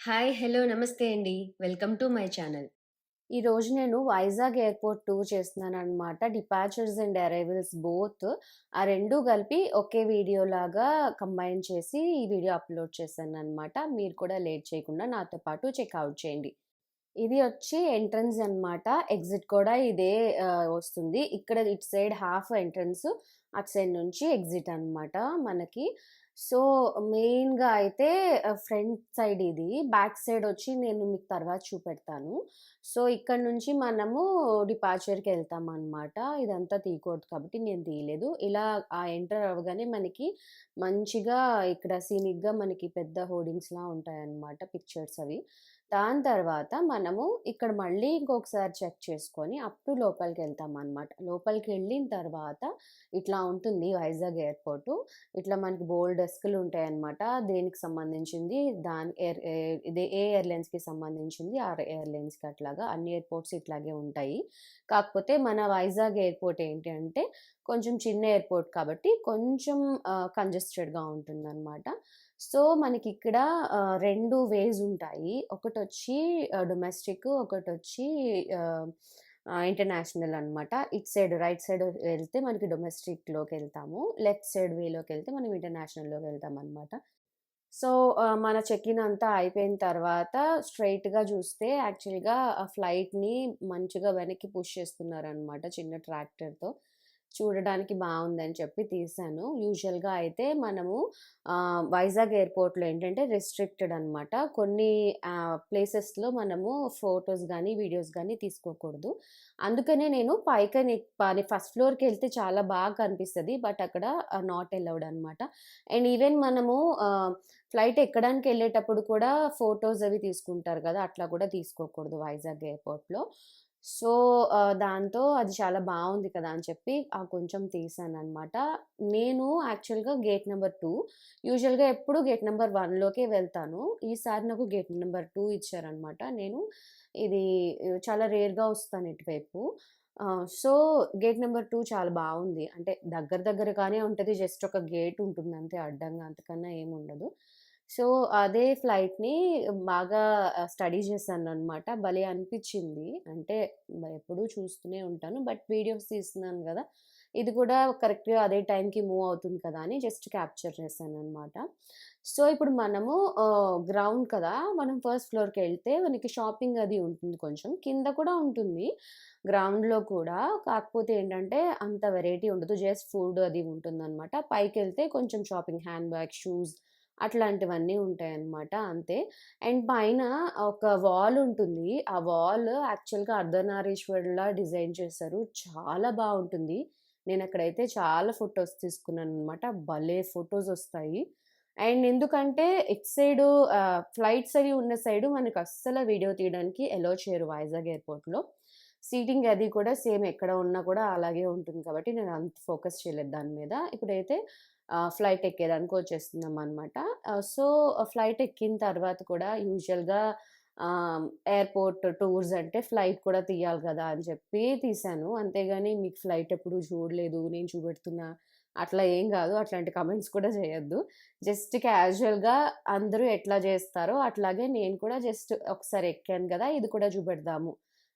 Hi! Hello! నమస్తే అండి. Welcome to my channel. ఈరోజు నేను Vizag airport tour చేస్తున్నాననమాట. Departures and arrivals both. ఆ రెండు కలిపి ఒకే వీడియోలాగా కంబైన్ చేసి ఈ వీడియో అప్‌లోడ్ చేశాను అనమాట మీరు కూడా లేట్ చేయకుండా నాతో పాటు చెక్అవుట్ చేయండి. ఇది వచ్చి ఎంట్రన్స్ అనమాట. ఎగ్జిట్ కూడా ఇదే వస్తుంది. ఇక్కడ ఇటు సైడ్ హాఫ్ ఎంట్రన్స్, అటు సైడ్ నుంచి ఎగ్జిట్ అనమాట మనకి. సో, మెయిన్‌గా అయితే ఫ్రంట్ సైడ్ ఇది. బ్యాక్ సైడ్ వచ్చి నేను మీకు తర్వాత చూపెడతాను. సో, ఇక్కడ నుంచి మనము డిపాచర్కి వెళ్తాం అనమాట ఇదంతా తీయకూడదు కాబట్టి నేను తీయలేదు. ఇలా ఆ ఎంటర్ అవ్వగానే మనకి మంచిగా ఇక్కడ సీనిక్‌గా మనకి పెద్ద హోర్డింగ్స్‌లా ఉంటాయన్నమాట పిక్చర్స్ అవి. దాని తర్వాత మనము ఇక్కడ మళ్ళీ ఇంకొకసారి చెక్ చేసుకొని అప్ టు లోపలికి వెళ్ళిన తర్వాత ఇట్లా ఉంటుంది వైజాగ్ ఎయిర్‌పోర్టు. ఇట్లా మనకి బోల్డ్ డెస్కులు ఉంటాయన్నమాట. దేనికి సంబంధించింది దాని ఎయిర్ ఏ ఏ ఎయిర్‌లైన్స్‌కి సంబంధించింది ఆ ఎయిర్‌లైన్స్‌కి అట్లాగా అన్ని ఎయిర్‌పోర్ట్స్ ఇట్లాగే ఉంటాయి. కాకపోతే మన వైజాగ్ ఎయిర్‌పోర్ట్ ఏంటి అంటే కొంచెం చిన్న ఎయిర్‌పోర్ట్ కాబట్టి కొంచెం ఆహ్, కంజెస్టెడ్‌గా ఉంటుందనమాట. సో, మనకి ఇక్కడ రెండు వేస్ ఉంటాయి. ఒకటి వచ్చి డొమెస్టిక్ ఒకటి వచ్చి ఇంటర్నేషనల్ అనమాట. ఇటు సైడ్ రైట్ సైడ్ వెళ్తే మనకి డొమెస్టిక్‌లోకెళ్తాము. లెఫ్ట్ సైడ్ వేలోకి వెళ్తే మనం ఇంటర్నేషనల్‌లోకెళ్తామనమాట. సో, మన చెక్ ఇన్ అంతా అయిపోయిన తర్వాత స్ట్రెయిట్‌గా చూస్తే యాక్చువల్‌గా ఆ ఫ్లైట్‌ని మంచిగా వెనక్కి పుష్ చేస్తున్నారనమాట చిన్న ట్రాక్టర్‌తో. చూడడానికి బాగుందని చెప్పి తీశాను. యూజువల్‌గా అయితే మనము వైజాగ్ ఎయిర్‌పోర్ట్‌లో ఏంటంటే రెస్ట్రిక్టెడ్ అనమాట. కొన్ని ప్లేసెస్‌లో మనము ఫొటోస్ కానీ వీడియోస్ కానీ తీసుకోకూడదు. అందుకనే నేను పైకని పని ఫస్ట్ ఫ్లోర్‌కెళ్తే చాలా బాగా కనిపిస్తుంది బట్ అక్కడ నాట్ అలౌడ్ అనమాట. అండ్ ఈవెన్ మనము ఫ్లైట్ ఎక్కడానికి వెళ్ళేటప్పుడు కూడా ఫొటోస్ అవి తీసుకుంటారు కదా! అట్లా కూడా తీసుకోకూడదు వైజాగ్ ఎయిర్‌పోర్ట్‌లో. సో, దాంతో అది చాలా బాగుంది కదా! అని చెప్పి ఆ కొంచెం తీసాను అనమాట నేను యాక్చువల్‌గా గేట్ నెంబర్ టూ యూజువల్‌గా ఎప్పుడు గేట్ నెంబర్ వన్లోకే వెళ్తాను. ఈసారి నాకు గేట్ నెంబర్ టూ ఇచ్చారనమాట. నేను ఇది చాలా రేర్‌గా వస్తాను ఇటువైపు. సో, గేట్ నెంబర్ టూ చాలా బాగుంది అంటే దగ్గర దగ్గరగానే ఉంటుంది జస్ట్ ఒక గేట్ ఉంటుంది అంతే అడ్డంగా అంతకన్నా ఏముండదు. సో, అదే ఫ్లైట్‌ని బాగా స్టడీ చేశాను అనమాట భలే అనిపించింది అంటే ఎప్పుడూ చూస్తూనే ఉంటాను. బట్ వీడియోస్ తీస్తున్నాను కదా ఇది కూడా కరెక్ట్‌గా అదే టైంకి మూవ్ అవుతుంది కదా! అని జస్ట్ క్యాప్చర్ చేశాననమాట. సో, ఇప్పుడు మనము గ్రౌండ్ కదా! మనం ఫస్ట్ ఫ్లోర్కి వెళ్తే మనకి షాపింగ్ అది ఉంటుంది కొంచెం. కింద కూడా ఉంటుంది. గ్రౌండ్‌లో కూడా. కాకపోతే ఏంటంటే అంత వెరైటీ ఉండదు. జస్ట్ ఫుడ్ అది ఉంటుందనమాట. పైకెళ్తే కొంచెం షాపింగ్ హ్యాండ్ బ్యాగ్ షూస్ అట్లాంటివన్నీ ఉంటాయన్నమాట అంతే. అండ్ పైన ఒక వాల్ ఉంటుంది. ఆ వాల్ యాక్చువల్‌గా అర్ధనారీశ్వరులా డిజైన్ చేశారు. చాలా బాగుంటుంది నేను అక్కడైతే చాలా ఫొటోస్ తీసుకున్నాను అనమాట భలే ఫొటోస్ వస్తాయి. అండ్ ఎందుకంటే ఇటు సైడు ఫ్లైట్స్ అవి ఉన్న సైడు మనకు అస్సలు వీడియో తీయడానికి ఎలో చేయరు వైజాగ్ ఎయిర్‌పోర్ట్‌లో. సీటింగ్ అది కూడా సేమ్ ఎక్కడ ఉన్నా కూడా అలాగే ఉంటుంది కాబట్టి నేను అంత ఫోకస్ చేయలేదు దాని మీద. ఇప్పుడైతే ఫ్లైట్ ఎక్కేదానికి వచ్చేస్తున్నాం అనమాట సో, ఫ్లైట్ ఎక్కిన తర్వాత కూడా యూజువల్‌గా ఎయిర్‌పోర్ట్ టూర్స్ అంటే ఫ్లైట్ కూడా తీయాలి కదా! అని చెప్పి తీశాను. అంతేగాని మీకు ఫ్లైట్ ఎప్పుడు చూడలేదు, నేను చూపెడుతున్నా అట్లా ఏం కాదు అట్లాంటి కమెంట్స్ కూడా చేయొద్దు. జస్ట్ క్యాజువల్‌గా అందరూ ఎట్లా చేస్తారో అట్లాగే నేను కూడా జస్ట్ ఒకసారి ఎక్కాను కదా ఇది కూడా చూపెడదాము.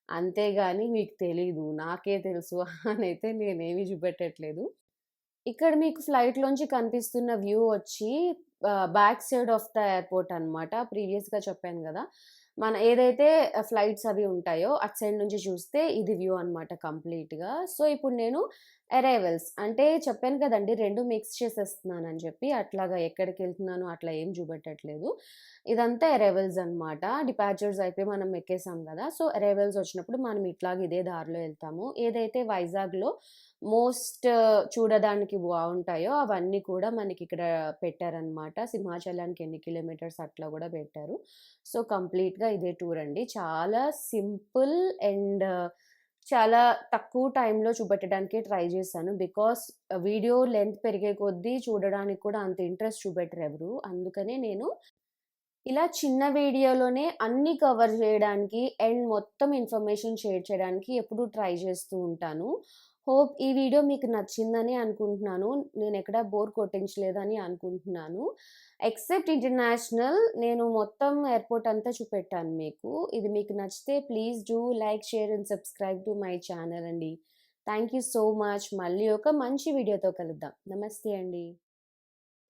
అంతేగాని మీకు తెలీదు, నాకే తెలుసు అని అయితే నేనేమి చూపెట్టట్లేదు. ఇక్కడ మీకు ఫ్లైట్‌లోంచి కనిపిస్తున్న వ్యూ వచ్చి back side of the airport అనమాట. ప్రీవియస్‌గా చెప్పాను కదా మన ఏదైతే ఫ్లైట్స్ అవి ఉంటాయో అటు సైడ్ నుంచి చూస్తే ఇది వ్యూ అనమాట కంప్లీట్‌గా. సో, ఇప్పుడు నేను అరైవల్స్ అంటే చెప్పాను కదండీ రెండు మిక్స్ చేసేస్తున్నాను అని చెప్పి. అట్లాగా ఎక్కడికి వెళ్తున్నాను అట్లా ఏం చూపెట్టట్లేదు. ఇదంతా అరైవల్స్ అనమాట. డిపార్చర్స్ అయిపోయి మనం ఎక్కేసాం కదా సో, అరైవల్స్ వచ్చినప్పుడు మనం ఇట్లాగ ఇదే దారిలో వెళ్తాము ఏదైతే వైజాగ్‌లో మోస్ట్ చూడడానికి బాగుంటాయో అవన్నీ కూడా మనకి ఇక్కడ పెట్టారనమాట. సింహాచలానికి ఎన్ని కిలోమీటర్స్ అట్లా కూడా పెట్టారు. సో, కంప్లీట్‌గా ఇదే టూర్ అండి. చాలా సింపుల్ అండ్ చాలా తక్కువ టైంలో చూపెట్టడానికే ట్రై చేశాను. బికాస్ వీడియో లెంత్ పెరిగే కొద్దీ చూడడానికి కూడా అంత ఇంట్రెస్ట్ చూపెట్టరు ఎవరు. అందుకనే నేను ఇలా చిన్న వీడియోలోనే అన్నీ కవర్ చేయడానికి అండ్ మొత్తం ఇన్ఫర్మేషన్ షేర్ చేయడానికి ఎప్పుడూ ట్రై చేస్తూ ఉంటాను. హోప్ ఈ వీడియో మీకు నచ్చిందని అనుకుంటున్నాను. నేను ఎక్కడ బోర్ కొట్టించలేదని అనుకుంటున్నాను. ఎక్సెప్ట్ ఇంటర్నేషనల్ నేను మొత్తం ఎయిర్‌పోర్ట్ అంతా చూపెట్టాను మీకు. ఇది మీకు నచ్చితే please do like, share and subscribe to my channel అండి. Thank you so much. మళ్ళీ ఒక మంచి వీడియోతో కలుద్దాం. నమస్తే అండి.